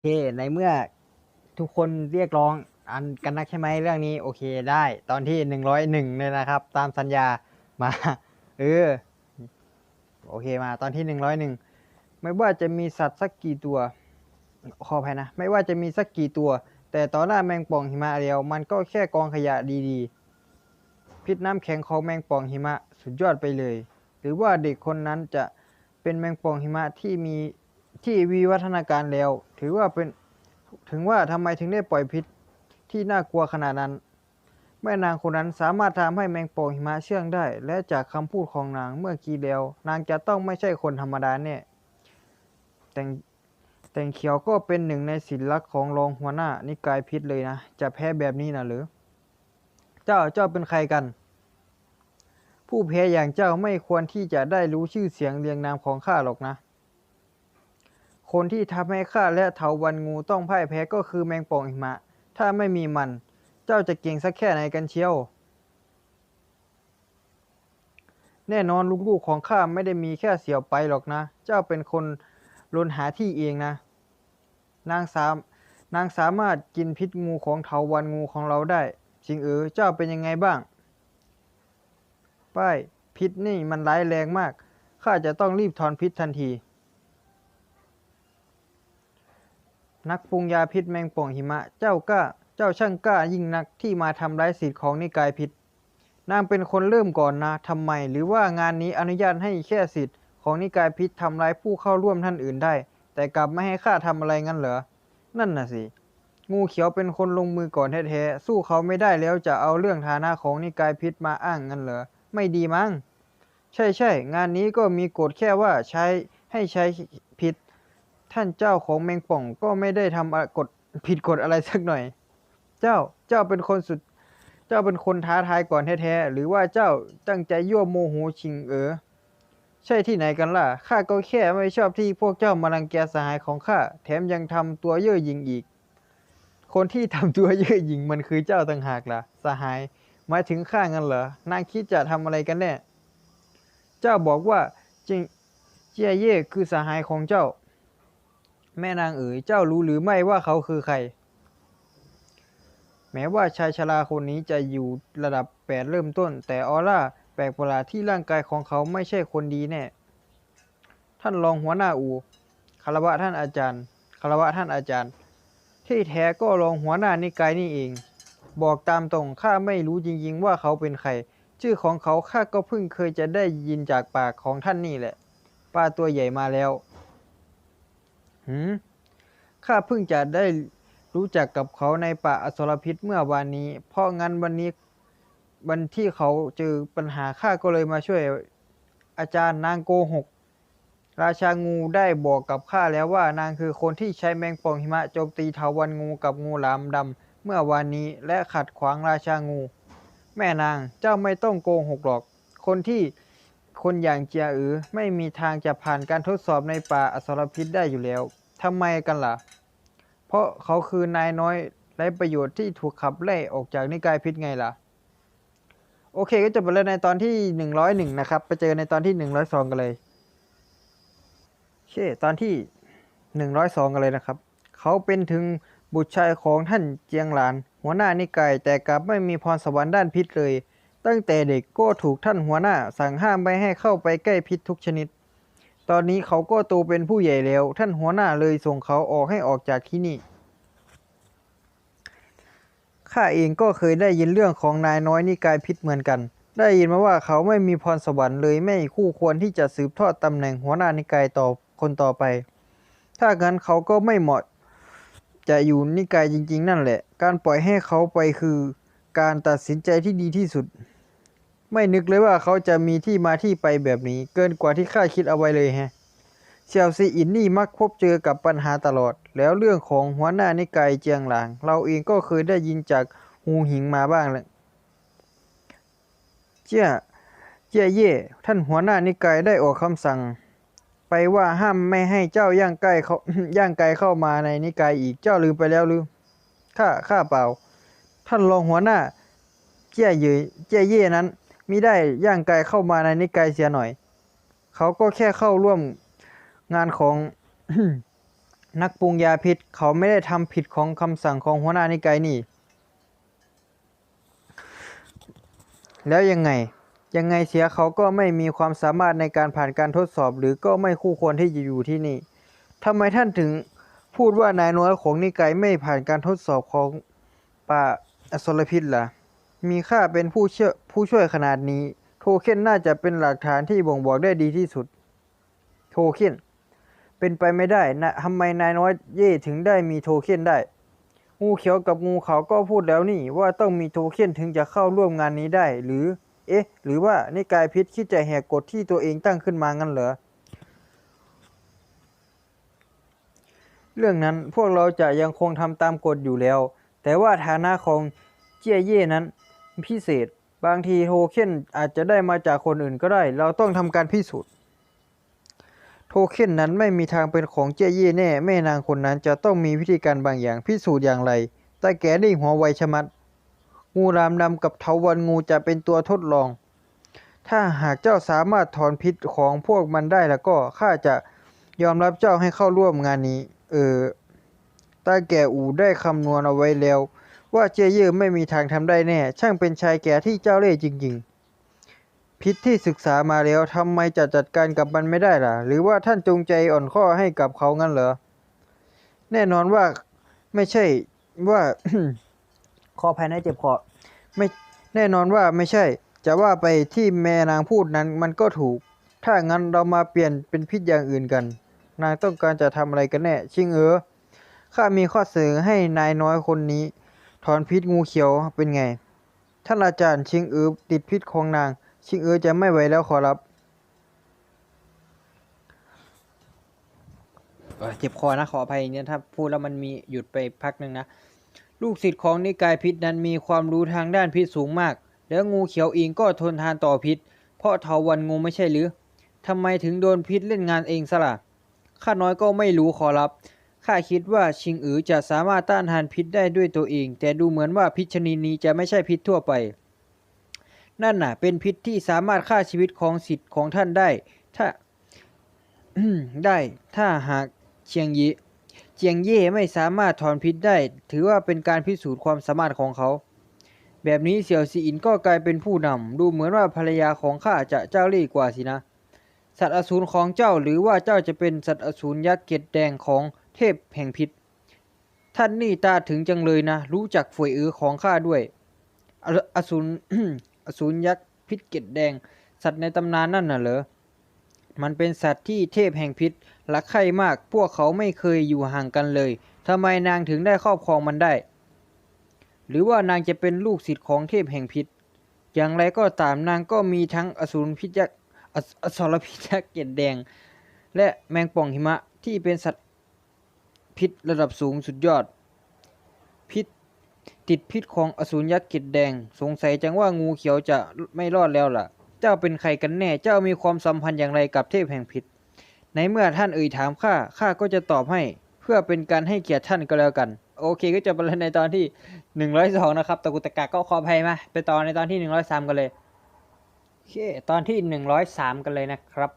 เค ในเมื่อทุกคนเรียกร้องอันกันนักใช่ไหมเรื่องนี้ โอเคได้ ตอนที่หนึ่งร้อยหนึ่งเลยนะครับ ตามสัญญามาเออโอเคมาตอนที่หนึ่งร้อยหนึ่งไม่ว่าจะมีสัตว์สักกี่ตัวขออภัยนะ ไม่ว่าจะมีสักกี่ตัว แต่ต่อหน้าแมงป่องหิมะเดียว มันก็แค่กองขยะดีๆ พิษน้ำแข็งของแมงป่องหิมะสุดยอดไปเลย หรือว่าเด็กคนนั้นจะเป็นแมงป่องหิมะที่มี ที่วิวัฒนาการแล้ว ถือว่าเป็นถึงว่าทำไมถึงได้ปล่อยพิษที่น่ากลัวขนาดนั้น แม่นางคนนั้นสามารถทำให้แมงป่องหิมะเชื่องได้ และจากคำพูดของนางเมื่อกี้แล้ว นางจะต้องไม่ใช่คนธรรมดาแน่แต่งแต่งเขียวก็เป็นหนึ่งในศิลลักษณ์ของรองหัวหน้านิกายพิษเลยนะ จะแพ้แบบนี้นะหรือ เจ้าเจ้าเป็นใครกัน ผู้แพ้อย่างเจ้าไม่ควรที่จะได้รู้ชื่อเสียงเรียงนามของข้าหรอกนะ คนที่ทำให้ข้าและเถาวันงูต้องพ่ายแพ้ก็คือแมงป่องหิมะ ถ้าไม่มีมัน เจ้าจะเก่งสักแค่ไหนกันเชียว แน่นอนลูกๆของข้าไม่ได้มีแค่เสี่ยวไปหรอกนะ เจ้าเป็นคนลนหาที่เองนะ นางสามนางสามารถกินพิษงูของเถาวันงูของเราได้จริงเออเจ้าเป็นยังไงบ้าง ป้ายพิษนี่มันร้ายแรงมาก ข้าจะต้องรีบถอนพิษทันที นักปรุงยาพิษแมงป่องหิมะ เจ้ากล้า เจ้าช่างกล้ายิ่งนักที่มาทำร้ายสิทธิ์ของนิกายพิษ นางเป็นคนเริ่มก่อนนะทำไม หรือว่างานนี้อนุญาตให้แค่สิทธิ์ของนิกายพิษทำร้ายผู้เข้าร่วมท่านอื่นได้ แต่กลับไม่ให้ข้าทำอะไรงั้นเหรอ นั่นน่ะสิ งูเขียวเป็นคนลงมือก่อนแท้ๆ สู้เขาไม่ได้แล้วจะเอาเรื่องฐานะของนิกายพิษมาอ้างงั้นเหรอ ไม่ดีมั้ง ใช่ใช่ งานนี้ก็มีกฎแค่ว่าใช้ให้ใช้ ท่านเจ้าของแมงป่องก็ไม่ได้ทำกฎผิดกฎอะไรสักหน่อย เจ้าเจ้าเป็นคนสุด เจ้าเป็นคนท้าทายก่อนแท้ๆหรือว่าเจ้าตั้งใจยั่วโมโหชิงเออใช่ที่ไหนกันล่ะข้าก็แค่ไม่ชอบที่พวกเจ้ามารังแกสหายของข้าแถมยังทำตัวเย่อหยิ่งอีก คนที่ทำตัวเย่อหยิ่งมันคือเจ้าต่างหากล่ะ สหายหมายถึงข้างั้นเหรอนางคิดจะทำอะไรกันแน่ เจ้าบอกว่าจริงเจียเย่คือสหายของเจ้า แม่นางเอ๋ยเจ้ารู้หรือไม่ว่าเขาคือใคร แม้ว่าชายชราคนนี้จะอยู่ระดับแปดเริ่มต้น แต่ออร่าแปลกประหลาดที่ร่างกายของเขาไม่ใช่คนดีแน่ ท่านรองหัวหน้าอูคารวะท่านอาจารย์คารวะท่านอาจารย์ ที่แท้ก็รองหัวหน้านิกายนี่เอง บอกตามตรงข้าไม่รู้จริงๆว่าเขาเป็นใคร ชื่อของเขาข้าก็เพิ่งเคยจะได้ยินจากปากของท่านนี่แหละ ป้าตัวใหญ่มาแล้ว หืมข้าเพิ่งจะได้รู้จักกับเขาในป่าอสรพิษเมื่อวานนี้ เพราะงั้นวันนี้วันที่เขาเจอปัญหาข้าก็เลยมาช่วยอาจารย์นางโกหก ราชางูได้บอกกับข้าแล้วว่านางคือคนที่ใช้แมงป่องหิมะโจมตีเถาวันงูกับงูหลามดำเมื่อวานนี้และขัดขวางราชางู แม่นางเจ้าไม่ต้องโกหกหรอก คนที่คนอย่างเจียอือไม่มีทางจะผ่านการทดสอบในป่าอสรพิษได้อยู่แล้ว ทำไมกันล่ะ เพราะเขาคือนายน้อยไร้ประโยชน์ที่ถูกขับไล่ออกจากนิกายพิษไงล่ะ โอเคก็จบไปแล้วในตอนที่หนึ่งร้อยหนึ่งนะครับ ไปเจอในตอนที่หนึ่งร้อยสองกันเลยโอเคตอนที่หนึ่งร้อยสองกันเลยนะครับ เขาเป็นถึงบุตรชายของท่านเจียงหลาน หัวหน้านิกายแต่กลับไม่มีพรสวรรค์ด้านพิษเลย ตั้งแต่เด็กก็ถูกท่านหัวหน้าสั่งห้ามไม่ให้เข้าไปใกล้พิษทุกชนิด ตอนนี้เขาก็โตเป็นผู้ใหญ่แล้ว ท่านหัวหน้าเลยส่งเขาออกให้ออกจากที่นี่ ข้าเองก็เคยได้ยินเรื่องของนายน้อยนิกายพิษเหมือนกัน ได้ยินมาว่าเขาไม่มีพรสวรรค์เลยไม่คู่ควรที่จะสืบทอดตำแหน่งหัวหน้านิกายต่อคนต่อไป ถ้างั้นเขาก็ไม่เหมาะจะอยู่นิกายจริง ๆ นั่นแหละ การปล่อยให้เขาไปคือ การตัดสินใจที่ดีที่สุด ไม่นึกเลยว่าเขาจะมีที่มาที่ไปแบบนี้ เกินกว่าที่ข้าคิดเอาไว้เลยแฮะเซียวซีอินนี่มักพบเจอกับปัญหาตลอด แล้วเรื่องของหัวหน้านิกายเจียงหลาง เราเองก็เคยได้ยินจากหูหิงมาบ้างแหละเจ้าเจ้าเย่ท่านหัวหน้านิกายได้ออกคำสั่ง ไปว่าห้ามไม่ให้เจ้าย่างใกล้เขาย่างไกลเข้ามาในนิกายอีกเจ้าลืมไปแล้วหรือข้าข้าเปล่า ท่านรองหัวหน้า เจ้าเย่เจ้าเย่นั้น มิได้ย่างไกลเข้ามาในนิกายเสียหน่อย เขาก็แค่เข้าร่วมงานของนักปรุงยาพิษ เขาไม่ได้ทำผิดของคำสั่งของหัวหน้านิกายนี่ แล้วยังไง ยังไงเสียเขาก็ไม่มีความสามารถในการผ่านการทดสอบ หรือก็ไม่คู่ควรที่จะอยู่ที่นี่ทำไมท่านถึงพูดว่านายน้อยของนิกายไม่ผ่านการทดสอบของป่าอสรพิษล่ะ มีค่าเป็นผู้เชื่อ ผู้ช่วยขนาดนี้ โทเค็นน่าจะเป็นหลักฐานที่บ่งบอกได้ดีที่สุด โทเค็นเป็นไปไม่ได้นะทำไมนายน้อยเย่ถึงได้มีโทเค็นได้ งูเขียวกับงูเขาวก็พูดแล้วนี่ว่าต้องมีโทเค็นถึงจะเข้าร่วมงานนี้ได้ หรือ เอ๊ะ หรือว่านิกายพิษคิดจะแหกกฎที่ตัวเองตั้งขึ้นมางั้นเหรอเรื่องนั้นพวกเราจะยังคงทำตามกฎอยู่แล้ว แต่ว่าฐานะของเจียเย่นั้นพิเศษ บางทีโทเค็นอาจจะได้มาจากคนอื่นก็ได้ เราต้องทำการพิสูจน์ โทเค็นนั้นไม่มีทางเป็นของเจียเย่แน่ แม่นางคนนั้นจะต้องมีวิธีการบางอย่างพิสูจน์อย่างไร แต่แกนี่หัวไวชะมัด งูรามดำกับเทาวันงูจะเป็นตัวทดลอง ถ้าหากเจ้าสามารถถอนพิษของพวกมันได้แล้วก็ข้าจะยอมรับเจ้าให้เข้าร่วมงานนี้ เออตาแก่อูได้คำนวณเอาไว้แล้ว ว่าเจเยอร์ไม่มีทางทำได้แน่ ช่างเป็นชายแก่ที่เจ้าเล่ห์จริง ๆ พิษที่ศึกษามาแล้วทำไมจะจัดการกับมันไม่ได้ล่ะ หรือว่าท่านจงใจอ่อนข้อให้กับเขางั้นเหรอ แน่นอนว่าไม่ใช่ว่าคอภายในเจ็บคอไม่แน่นอนว่าไม่ใช่ จะว่าไปที่แม่นางพูดนั้นมันก็ถูก ถ้างั้นเรามาเปลี่ยนเป็นพิษอย่างอื่นกัน นางต้องการจะทำอะไรกันแน่ ชิงเอ๋อข้ามีข้อเสนอให้นายน้อยคนนี้ อนพิษงูเขียวเป็นไง ท่านอาจารย์ชิงเอ๋อติดพิษของนาง ชิงเอ๋อจะไม่ไหวแล้วขอรับเจ็บคอนะขออภัยเนี่ยถ้าพูดแล้วมันมีหยุดไปพักหนึ่งนะ ลูกศิษย์ของนิกายพิษนั้นมีความรู้ทางด้านพิษสูงมาก แล้วงูเขียวเองก็ทนทานต่อพิษ เพราะเถาวันงูไม่ใช่หรือทำไมถึงโดนพิษเล่นงานเองซะละข้าน้อยก็ไม่รู้ขอรับ ข้าคิดว่าชิงอือจะสามารถต้านทานพิษได้ด้วยตัวเอง แต่ดูเหมือนว่าพิษชนิดนี้จะไม่ใช่พิษทั่วไป นั่นน่ะ เป็นพิษที่สามารถฆ่าชีวิตของศิษย์ของท่านได้ ถ้าได้ ถ้าหากเชียงยีเจียงเย่ไม่สามารถถอนพิษได้ ถือว่าเป็นการพิสูจน์ความสามารถของเขา แบบนี้เสี่ยวซีอินก็กลายเป็นผู้นำดูเหมือนว่าภรรยาของข้าจะเจ้าเล่ห์กว่าสินะ สัตว์อสูรของเจ้าหรือว่าเจ้าจะเป็นสัตว์อสูรยักษ์เกตแดงของ เทพแห่งพิษ ท่านนี่ตาถึงจังเลยนะ รู้จักฝวยเอือของข้าด้วยออสูรอสูรยักษ์พิษเกตแดง สัตว์ในตำนานนั่นน่ะเหรอ มันเป็นสัตว์ที่เทพแห่งพิษรักใคร่มาก พวกเขาไม่เคยอยู่ห่างกันเลยทำไมนางถึงได้ครอบครองมันได้ หรือว่านางจะเป็นลูกศิษย์ของเทพแห่งพิษ อย่างไรก็ตามนางก็มีทั้งอสูรพิษยักษ์อสอสรพิษยักษ์เกตแดง และแมงป่องหิมะที่เป็นสัตว์ พิษระดับสูงสุดยอด พิษติดพิษของอสูรยักษ์เกตแดง สงสัยจังว่างูเขียวจะไม่รอดแล้วล่ะ เจ้าเป็นใครกันแน่ เจ้ามีความสัมพันธ์อย่างไรกับเทพแห่งพิษ ในเมื่อท่านเอ่ยถามข้า ข้าก็จะตอบให้ เพื่อเป็นการให้เกียรติท่านก็แล้วกัน โอเคก็จะไปในตอนที่หนึ่งร้อยสองนะครับ ตะกุตะกะก็ขออภัยมา ไปต่อในตอนที่หนึ่งร้อยสามกันเลย โอเค ตอนที่หนึ่งร้อยสามกันเลยนะครับ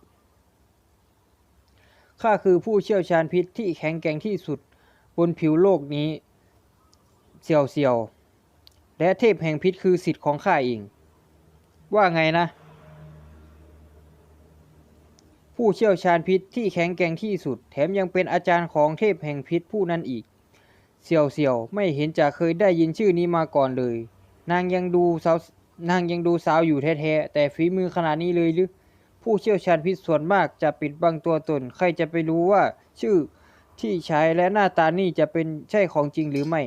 ข้าคือผู้เชี่ยวชาญพิษที่แข็งแกร่งที่สุดบนผิวโลกนี้ เสี่ยวเสี่ยว และเทพแห่งพิษคือสิทธิ์ของข้าเอง ว่าไงนะ ผู้เชี่ยวชาญพิษที่แข็งแกร่งที่สุด แถมยังเป็นอาจารย์ของเทพแห่งพิษผู้นั้นอีก เสี่ยวเสี่ยวไม่เห็นจะเคยได้ยินชื่อนี้มาก่อนเลย นางยังดูสาวนางยังดูสาวอยู่แท้ๆแต่ฝีมือขนาดนี้เลยหรือ ผู้เชี่ยวชาญพิษส่วนมากจะปิดบังตัวตน ใครจะไปรู้ว่า ชื่อที่ใช้และหน้าตานี่จะเป็นใช่ของจริงหรือไม่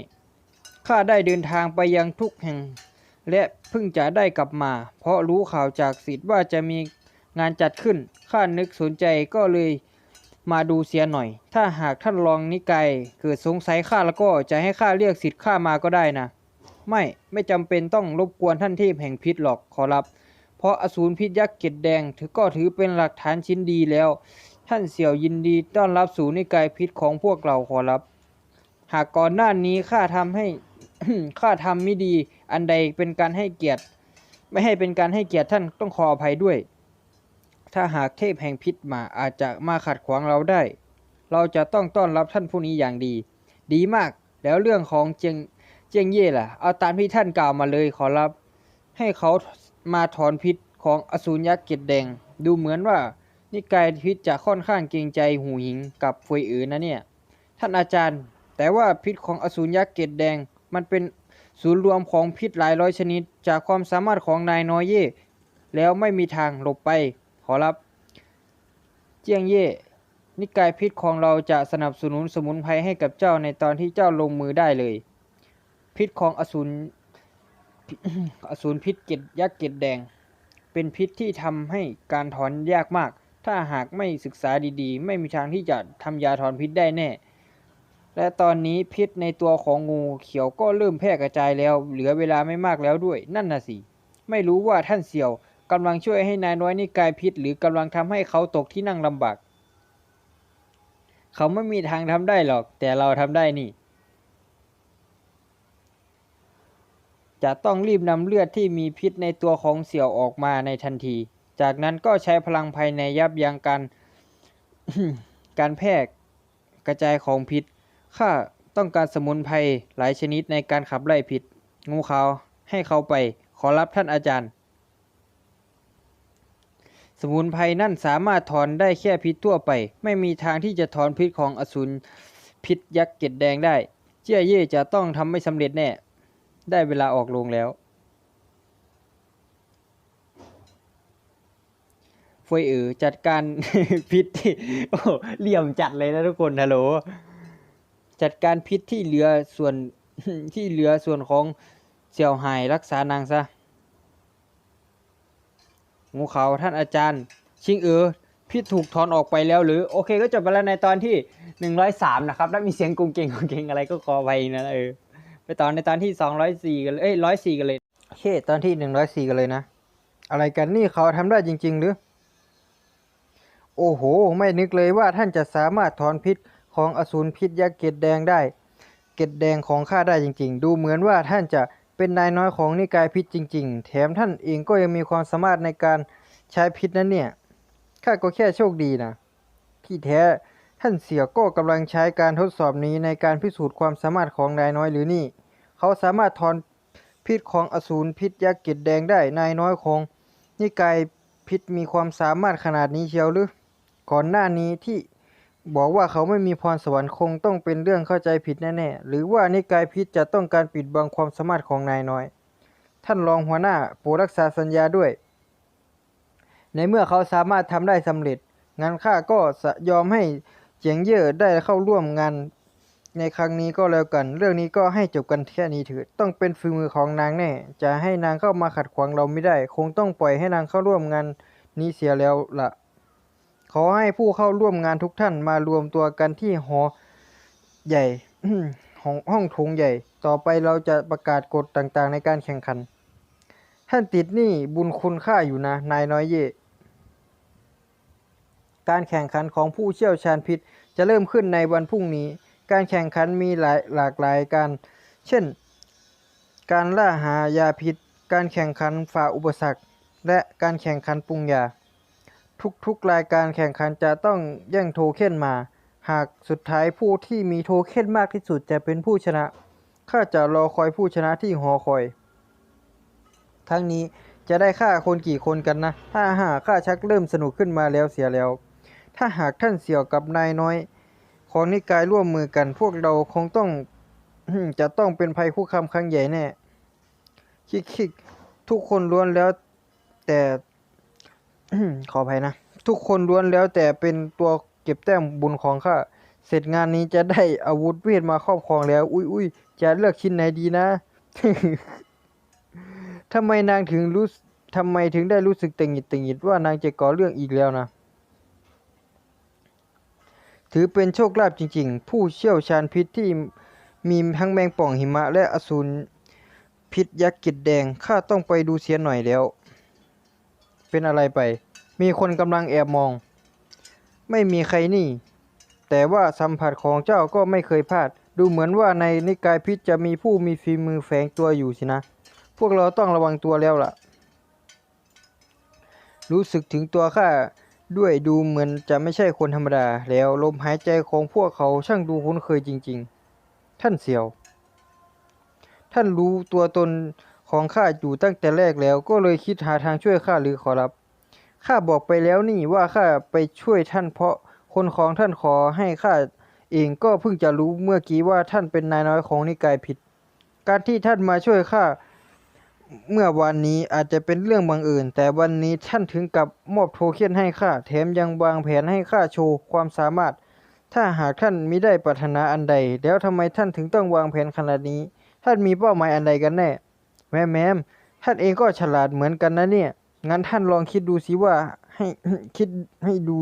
ข้าได้เดินทางไปยังทุกแห่ง และเพิ่งจะได้กลับมา เพราะรู้ข่าวจากสิทธิ์ว่าจะมีงานจัดขึ้น ข้านึกสนใจก็เลยมาดูเสียหน่อย ถ้าหากท่านรองนิกายเกิดสงสัยข้าแล้วก็จะให้ข้าเรียกสิทธิ์ข้ามาก็ได้นะ ไม่ ไม่จำเป็นต้องรบกวนท่านเทพแห่งพิษหรอกขอรับ ราะอสูรพิษยักษ์เกตแดง ถือก็ถือเป็นหลักฐานชิ้นดีแล้ว ท่านเสี่ยวยินดีต้อนรับสู่นิกายพิษของพวกเราขอรับ หากก่อนหน้านี้ข้าทำให้ข้าทำไม่ดี อันใดเป็นการให้เกียรติ ไม่ให้เป็นการให้เกียรติท่านต้องขออภัยด้วย ถ้าหากเทพแห่งพิษมาอาจจะมาขัดขวางเราได้ เราจะต้องต้อนรับท่านผู้นี้อย่างดี ดีมากแล้วเรื่องของเจียงเจียงเย่ล่ะ เอาตามที่ท่านกล่าวมาเลยขอรับ ให้เขา มาถอนพิษของอสูรยักษ์เกตแดง ดูเหมือนว่า นิกายพิษจะค่อนข้างเกรงใจหูหิงกับเฟยอือนะเนี่ย ท่านอาจารย์ แต่ว่าพิษของอสูรยักษ์เกตแดง มันเป็นศูนย์รวมของพิษหลายร้อยชนิด จากความสามารถของนายน้อยเย่แล้วไม่มีทางหลบไป ขอรับ เจียงเย่นิกายพิษของเราจะสนับสนุนสมุนไพรให้กับเจ้าในตอนที่เจ้าลงมือได้เลย พิษของอสูร อสูรพิษเกตยักษ์เกตแดง เป็นพิษที่ทำให้การถอนยากมาก ถ้าหากไม่ศึกษาดีๆ ไม่มีทางที่จะทำยาถอนพิษได้แน่ และตอนนี้พิษในตัวของงูเขียวก็เริ่มแพร่กระจายแล้ว เหลือเวลาไม่มากแล้วด้วย นั่นน่ะสิ ไม่รู้ว่าท่านเสี่ยวกำลังช่วยให้นายน้อยนี่กายพิษ หรือกำลังทำให้เขาตกที่นั่งลำบาก เขาไม่มีทางทำได้หรอก แต่เราทำได้นี่ จะต้องรีบนำเลือดที่มีพิษในตัวของเสี่ยวออกมาในทันที จากนั้นก็ใช้พลังภายในยับยั้งการการแพร่กระจายของพิษ ข้าต้องการสมุนไพรหลายชนิดในการขับไล่พิษ งูขาวให้เขาไป ขอรับท่านอาจารย์ สมุนไพรนั่นสามารถถอนได้แค่พิษทั่วไป ไม่มีทางที่จะถอนพิษของอสูรพิษยักษ์เกตแดงได้ เจี้ยเย่จะต้องทำไม่สำเร็จแน่ ได้เวลาออกโรงแล้วเฟยเอ๋อจัดการพิษที่โอ้เหลี่ยมจัดเลยนะทุกคนฮัลโหลจัดการพิษที่เหลือส่วนที่เหลือส่วนของเสี่ยวหายรักษานางซะงูเขาวท่านอาจารย์ ชิงเอ๋อพิษถูกถอนออกไปแล้วหรือ โอเคก็จบไปแล้วในตอนที่หนึ่งร้อยสามนะครับ แล้วมีเสียงกุงเก่งกุงเก่งอะไรก็ขอไปนะเออ ไปตอนในตอนที่สองร้อยสี่กันเลยเอ้ยร้อยสี่กันเลยโอเค ตอนที่หนึ่งร้อยสี่กันเลยนะ อะไรกันนี่เขาทำได้จริง ๆ หรือ โอ้โห ไม่นึกเลยว่าท่านจะสามารถถอนพิษของอสูรพิษยักษ์เกตแดงได้ เกตแดงของข้าได้จริง ๆ ดูเหมือนว่าท่านจะเป็นนายน้อยของนิกายพิษจริง ๆ แถมท่านเองก็ยังมีความสามารถในการใช้พิษนั้นเนี่ยข้าก็แค่โชคดีนะที่แท้ ท่านเสี่ยก็กำลังใช้การทดสอบนี้ในการพิสูจน์ความสามารถของนายน้อยหรือนี่ เขาสามารถถอนพิษของอสูรพิษยักษ์เกตแดงได้นายน้อยของนิกายพิษมีความสามารถขนาดนี้เชียวหรือ ก่อนหน้านี้ที่บอกว่าเขาไม่มีพรสวรรค์คงต้องเป็นเรื่องเข้าใจผิดแน่ๆ หรือว่านิกายพิษจะต้องการปิดบังความสามารถของนายน้อย ท่านรองหัวหน้าโปรดรักษาสัญญาด้วย ในเมื่อเขาสามารถทำได้สำเร็จ งั้นข้าก็ยอมให้ เจียงเย่อได้เข้าร่วมงานในครั้งนี้ก็แล้วกัน เรื่องนี้ก็ให้จบกันแค่นี้เถิดต้องเป็นฝีมือของนางแน่ จะให้นางเข้ามาขัดขวางเราไม่ได้ คงต้องปล่อยให้นางเข้าร่วมงานนี้เสียแล้วล่ะ ขอให้ผู้เข้าร่วมงานทุกท่านมารวมตัวกันที่หอใหญ่ห้องห้องโถงใหญ่ ต่อไปเราจะประกาศกฎต่างๆ ในการแข่งขัน ท่านติดหนี้บุญคุณค่าอยู่นะ นายน้อยเย่ การแข่งขันของผู้เชี่ยวชาญพิษ จะเริ่มขึ้นในวันพรุ่งนี้ การแข่งขันมีหลายหลากหลายการ เช่น การล่าหายาพิษ การแข่งขันฝ่าอุปสรรค และการแข่งขันปรุงยา ทุกๆรายการแข่งขันจะต้องแย่งโทเค็นมา หากสุดท้ายผู้ที่มีโทเค็นมากที่สุดจะเป็นผู้ชนะ ข้าจะรอคอยผู้ชนะที่หอคอย ทั้งนี้จะได้ฆ่าคนกี่คนกันนะ ถ้าหาข้าชักเริ่มสนุกขึ้นมาแล้วเสียแล้ว ถ้าหากท่านเสี่ยวกับนายน้อย ของนิกายร่วมมือกัน พวกเราคงต้องจะต้องเป็นภัยคุกคามครั้งใหญ่แน่คิกคิกทุกคนล้วนแล้ว แต่ขออภัยนะ ทุกคนล้วนแล้วแต่เป็นตัวเก็บแต้มบุญของข้าเสร็จงานนี้จะได้อาวุธเวทมาครอบครองแล้ว อุ้ยอุ้ยจะเลือกชิ้นไหนดีนะทำไมนางถึงรู้ทำไมถึงได้รู้สึกตึงหิดตึงหิดว่านางจะก่อเรื่องอีกแล้วนะ ถือเป็นโชคลาภจริงๆ ผู้เชี่ยวชาญพิษที่มีทั้งแมงป่องหิมะและอสูรพิษยักษ์กิดแดงข้าต้องไปดูเสียหน่อยแล้ว เป็นอะไรไป มีคนกำลังแอบมอง ไม่มีใครนี่ แต่ว่าสัมผัสของเจ้าก็ไม่เคยพลาด ดูเหมือนว่าในนิกายพิษจะมีผู้มีฝีมือแฝงตัวอยู่สินะ พวกเราต้องระวังตัวแล้วล่ะ รู้สึกถึงตัวข้า ด้วยดูเหมือนจะไม่ใช่คนธรรมดา แล้วลมหายใจของพวกเขาช่างดูคุ้นเคยจริง ๆ ท่านเสี่ยว ท่านรู้ตัวตนของข้าอยู่ตั้งแต่แรกแล้วก็เลยคิดหาทางช่วยข้าหรือขอรับ ข้าบอกไปแล้วนี่ว่าข้าไปช่วยท่านเพราะคนของท่านขอให้ข้าเองก็เพิ่งจะรู้เมื่อกี้ว่าท่านเป็นนายน้อยของนิกายผิด การที่ท่านมาช่วยข้า เมื่อวันนี้อาจจะเป็นเรื่องบังเอิญแต่วันนี้ท่านถึงกับมอบโทเค็นให้ข้าแถมยังวางแผนให้ข้าโชว์ความสามารถ ถ้าหากท่านมิได้ปรารถนาอันใด แล้วทำไมท่านถึงต้องวางแผนขนาดนี้ ท่านมีเป้าหมายอันใดกันแน่แม่แม่ท่านเองก็ฉลาดเหมือนกันนะเนี่ย งั้นท่านลองคิดดูสิว่าให้คิดให้ดู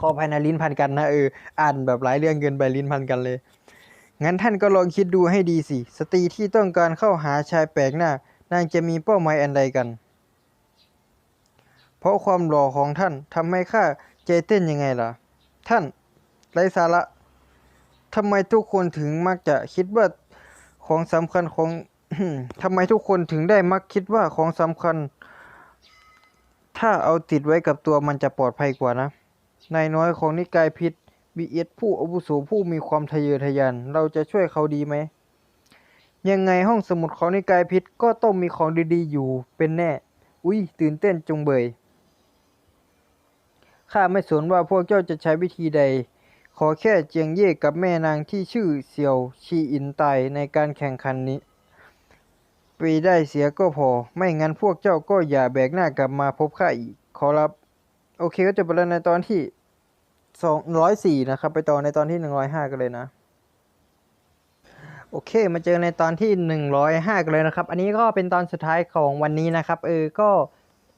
ขอภายในลิ้นพันกันนะเอออ่านแบบหลายเรื่องเกินไปลิ้นพันกันเลย งั้นท่านก็ลองคิดดูให้ดีสิ สตรีที่ต้องการเข้าหาชายแปลกหน้า นางจะมีเป้าหมายอันใดกัน เพราะความหล่อของท่านทำให้ข้าใจเต้นยังไงล่ะ ท่านไร้สาระทำไมทุกคนถึงมักจะคิดว่าของสำคัญของทำไมทุกคนถึงได้มักคิดว่าของสำคัญ ถ้าเอาติดไว้กับตัวมันจะปลอดภัยกว่านะนายน้อยของนิกายพิษ บีเอสผู้อาวุโสผู้มีความทะเยอทะยาน เราจะช่วยเขาดีไหม ยังไงห้องสมุดของนิกายพิษก็ต้องมีของดีๆ อยู่เป็นแน่ อุ้ยตื่นเต้นจงเบย ข้าไม่สนว่าพวกเจ้าจะใช้วิธีใด ขอแค่เจียงเย่กับแม่นางที่ชื่อเสี่ยวชีอินตายในการแข่งขันนี้ ไปได้เสียก็พอ ไม่งั้นพวกเจ้าก็อย่าแบกหน้ากลับมาพบข้าอีก ขอรับ โอเคก็จะไปแล้วในตอนที่ สองร้อยสี่นะครับ ไปต่อในตอนที่หนึ่งร้อยห้ากันเลยนะ โอเค มาเจอในตอนที่หนึ่งร้อยห้ากันเลยนะครับ อันนี้ก็เป็นตอนสุดท้ายของวันนี้นะครับ เออ ก็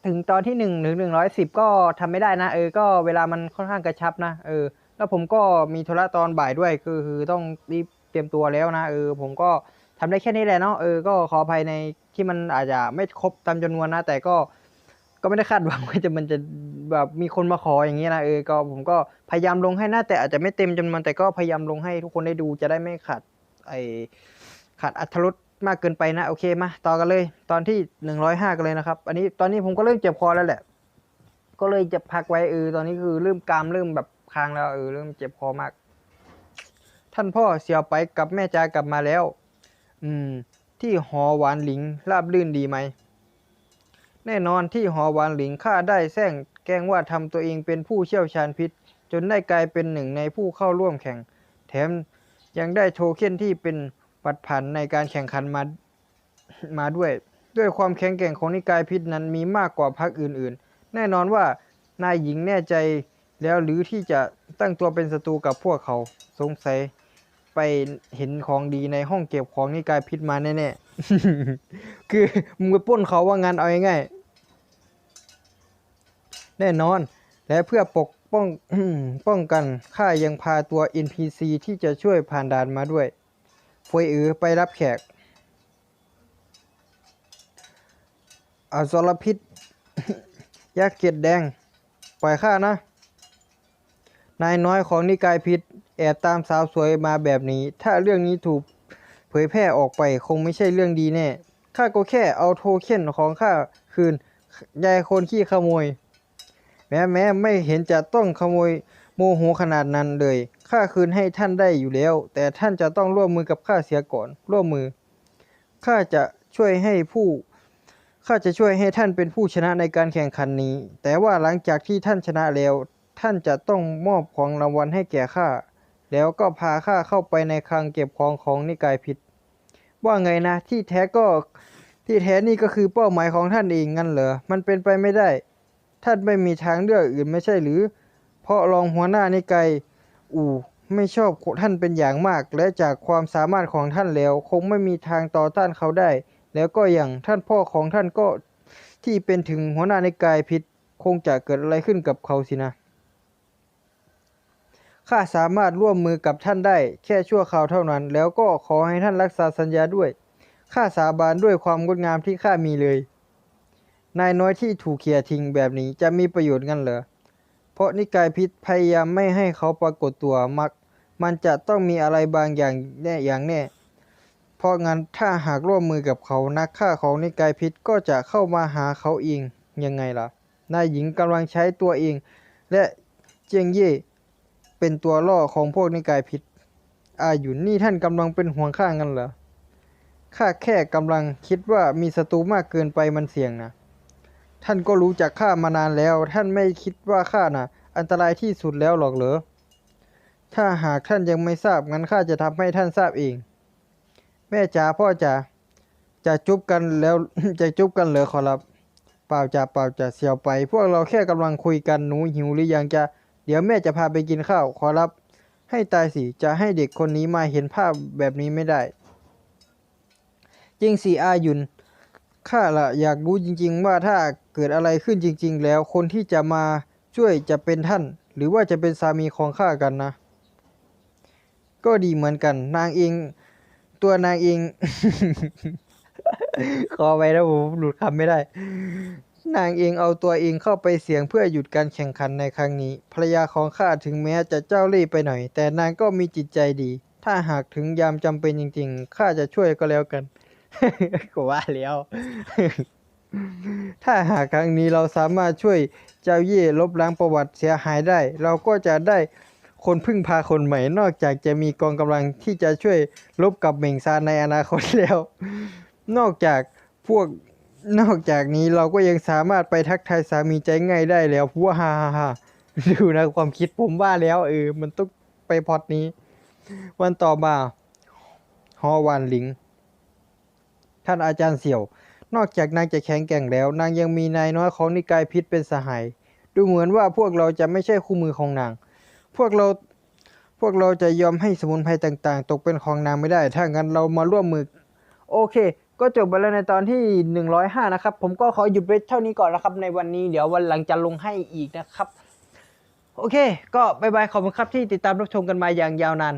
ถึงตอนที่หนึ่งถึงหนึ่งร้อยสิบก็ทำไม่ได้นะ เออ ก็เวลามันค่อนข้างกระชับนะ เออ แล้วผมก็มีธุระตอนบ่ายด้วย คือคือต้องรีบเตรียมตัวแล้วนะ เออ ผมก็ทำได้แค่นี้แหละเนาะ เออ ก็ขออภัยในที่มันอาจจะไม่ครบตามจำนวนนะ แต่ก็ ก็ไม่ได้คาดหวังว่าจะมันจะแบบมีคนมาขออย่างนี้นะเออก็ผมก็พยายามลงให้นะแต่อาจจะไม่เต็มจำนวนแต่ก็พยายามลงให้ทุกคนได้ดูจะได้ไม่ขาดไอขาดอัธรสมากเกินไปนะ โอเคมาต่อกันเลย ตอนที่หนึ่งร้อยห้ากันเลยนะครับ อันนี้ตอนนี้ผมก็เริ่มเจ็บคอแล้วแหละ ก็เลยจะพักไว้เออตอนนี้คือเริ่มกามเริ่มแบบค้างแล้วเออเริ่มเจ็บคอมาก ท่านพ่อเสียวไปกับแม่จากลับมาแล้ว อืม ที่หอหวานหลิงราบลื่นดีไหม แน่นอนที่หอหวานหลิงข้าได้แซงแกล้งว่าทำตัวเองเป็นผู้เชี่ยวชาญพิษ จนได้กลายเป็นหนึ่งในผู้เข้าร่วมแข่ง แถมยังได้โทเค็นที่เป็นปัดผันในการแข่งขันมามาด้วย ด้วยความแข็งแกร่งของนิกายพิษนั้นมีมากกว่าพรรคอื่นๆ แน่นอนว่านายหญิงแน่ใจแล้วหรือที่จะตั้งตัวเป็นศัตรูกับพวกเขาสงสัยไปเห็นของดีในห้องเก็บของนิกายพิษมาแน่ๆ คือมึงไปป้นเขาว่างานเอาง่ายๆ แน่นอน และเพื่อปกป้องป้องกันข้ายังพาตัว NPC ที่จะช่วยผ่านด่านมาด้วยฟวยอือไปรับแขกอสรพิษยักษ์เกดแดง ปล่อยข้านะ นายน้อยของนิกายพิษ แอบตามสาวสวยมาแบบนี้ ถ้าเรื่องนี้ถูกเผยแพร่ออกไปคงไม่ใช่เรื่องดีแน่ข้าก็แค่เอาโทเค็นของข้าคืนยายคนขี้ขโมย แม้แม้ไม่เห็นจะต้องขโมยโมโหขนาดนั้นเลย ข้าคืนให้ท่านได้อยู่แล้ว แต่ท่านจะต้องร่วมมือกับข้าเสียก่อน ร่วมมือ ข้าจะช่วยให้ผู้ ข้าจะช่วยให้ท่านเป็นผู้ชนะในการแข่งขันนี้ แต่ว่าหลังจากที่ท่านชนะแล้ว ท่านจะต้องมอบของรางวัลให้แก่ข้า แล้วก็พาข้าเข้าไปในคลังเก็บของของนิกายพิษ ว่าไงนะที่แท้ก็ที่แท้นี่ก็คือเป้าหมายของท่านเองงั้นเหรอ มันเป็นไปไม่ได้ ท่านไม่มีทางเลือกอื่นไม่ใช่หรือ เพราะรองหัวหน้านิกายอู่ไม่ชอบท่านเป็นอย่างมาก และจากความสามารถของท่านแล้ว คงไม่มีทางต่อต้านเขาได้ แล้วก็อย่างท่านพ่อของท่านก็ที่เป็นถึงหัวหน้านิกายพิษคงจะเกิดอะไรขึ้นกับเขาสินะข้าสามารถร่วมมือกับท่านได้แค่ชั่วคราวเท่านั้น แล้วก็ขอให้ท่านรักษาสัญญาด้วยข้าสาบานด้วยความงดงามที่ข้ามีเลย นายน้อยที่ถูกเขี่ยทิ้งแบบนี้จะมีประโยชน์งั้นเหรอ เพราะนิกายพิษพยายามไม่ให้เขาปรากฏตัวมัก มันจะต้องมีอะไรบางอย่างแน่อย่างแน่ เพราะงั้นถ้าหากร่วมมือกับเขานักฆ่าของนิกายพิษก็จะเข้ามาหาเขาเองยังไงล่ะ นายหญิงกำลังใช้ตัวเอง และเจียงเย่เป็นตัวล่อของพวกนิกายผิดอาหยุนนี่ท่านกำลังเป็นห่วงข้างันเหรอข้าแค่กำลังคิดว่ามีศัตรูมากเกินไปมันเสี่ยงนะ ท่านก็รู้จักข้ามานานแล้ว ท่านไม่คิดว่าข้าน่ะ อันตรายที่สุดแล้วหรอกเหรอ ถ้าหากท่านยังไม่ทราบงั้นข้าจะทำให้ท่านทราบเอง แม่จ๋าพ่อจ๋าจะจุบกันแล้วจะจุบกันเหรอขอรับ เปล่าจ๋าเปล่าจ๋าเสียวไป พวกเราแค่กำลังคุยกันหนูหิวหรือยังจะเดี๋ยวแม่จะพาไปกินข้าวขอรับ ให้ตายสิจะให้เด็กคนนี้มาเห็นภาพแบบนี้ไม่ได้จริงสิอายุนข้าละอยากรู้จริง ๆ ว่าถ้า เกิดอะไรขึ้นจริง ๆ แล้วคนที่จะมาช่วยจะเป็นท่าน หรือว่าจะเป็นสามีของข้ากันนะ ก็ดีเหมือนกัน นางเอง ตัวนางเอง ขอไปแล้วผมหลุดคำไม่ได้ นางเองเอาตัวเองเข้าไปเสี่ยงเพื่อหยุดการแข่งขันในครั้งนี้ภรรยาของข้าถึงแม้จะเจ้าเล่ห์ไปหน่อย แต่นางก็มีจิตใจดี ถ้าหากถึงยามจำเป็นจริง ๆข้าจะช่วยก็แล้วกันกว่าแล้ว ถ้าหากครั้งนี้เราสามารถช่วยเจ้าเย่ลบล้างประวัติเสียหายได้ เราก็จะได้คนพึ่งพาคนใหม่ นอกจากจะมีกองกำลังที่จะช่วยลบกับเหม่งซานในอนาคตแล้ว นอกจากพวกนอกจากนี้เราก็ยังสามารถไปทักทายสามีใจง่ายได้แล้ววกฮ่าฮ่าฮ่าดูนะความคิดผมว่าแล้วเออมันต้องไปพอดนี้ วันต่อมาฮอวานหลิง ท่านอาจารย์เสี่ยว นอกจากนางจะแข็งแกร่งแล้ว นางยังมีนายน้อยของนิกายพิษเป็นสหาย ดูเหมือนว่าพวกเราจะไม่ใช่คู่มือของนาง พวกเราพวกเราจะยอมให้สมุนไพรต่างๆ ตกเป็นของนางไม่ได้ ถ้างั้นเรามาร่วมมือ โอเค ก็จบไปแล้วในตอนที่ 105 นะครับ ผมก็ขอหยุดไว้เท่านี้ก่อนนะครับ ในวันนี้เดี๋ยววันหลังจะลงให้อีกนะครับ โอเค ก็บายบายขอบคุณครับที่ติดตามรับชมกันมาอย่างยาวนาน